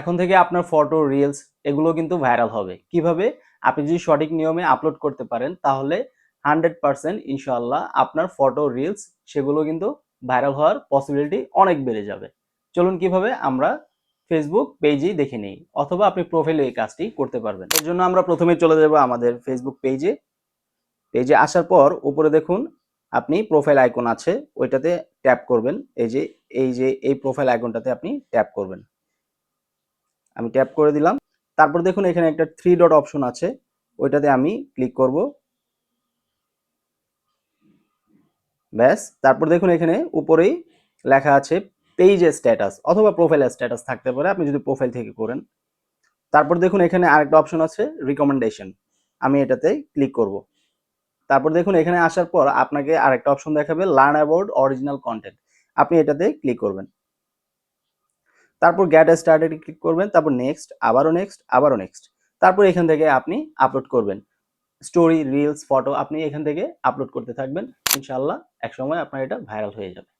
এখন থেকে আপনার ফটো রিলস এগুলো কিন্তু ভাইরাল হবে। কীভাবে? আপনি যদি সঠিক নিয়মে আপলোড করতে পারেন, তাহলে হান্ড্রেড পার্সেন্ট ইনশাল্লাহ আপনার ফটো রিলস সেগুলো কিন্তু ভাইরাল হওয়ার পসিবিলিটি অনেক বেড়ে যাবে। চলুন কীভাবে আমরা ফেসবুক পেজেই দেখে নিই, অথবা আপনি প্রোফাইলে এই কাজটি করতে পারবেন। এর জন্য আমরা প্রথমে চলে যাব আমাদের ফেসবুক পেজে পেজে আসার পর উপরে দেখুন, আপনি প্রোফাইল আইকন আছে, ওইটাতে ট্যাপ করবেন। এই যে এই যে, এই প্রোফাইল আইকনটাতে আপনি ট্যাপ করবেন। আমি ট্যাপ করে দিলাম। তারপর দেখুন এখানে একটা থ্রি ডট অপশন আছে। ওইটাতে আমি ক্লিক করব। ব্যাস, তারপর দেখুন এখানে উপরেই লেখা আছে পেজ স্ট্যাটাস অথবা প্রোফাইল স্ট্যাটাস থাকতে পারে, আপনি যদি প্রোফাইল থেকে করেন। তারপর দেখুন এখানে আরেকটা অপশন আছে রিকমেন্ডেশন আমি এটাতে ক্লিক করব। তারপর দেখুন এখানে আসার পর আপনাকে আরেকটা অপশন দেখাবে লার্ন অ্যাবাউট অরিজিনাল কন্টেন্ট আপনি এটাতে ক্লিক করবেন। তারপর গ্যাট স্টার্টেড ক্লিক করবেন, তারপর নেক্সট আবারও নেক্সট আবারও নেক্সট তারপর এখান থেকে আপনি আপলোড করবেন। স্টোরি রিলস ফটো আপনি এখান থেকে আপলোড করতে থাকবেন। ইনশাল্লাহ একসময় আপনার এটা ভাইরাল হয়ে যাবে।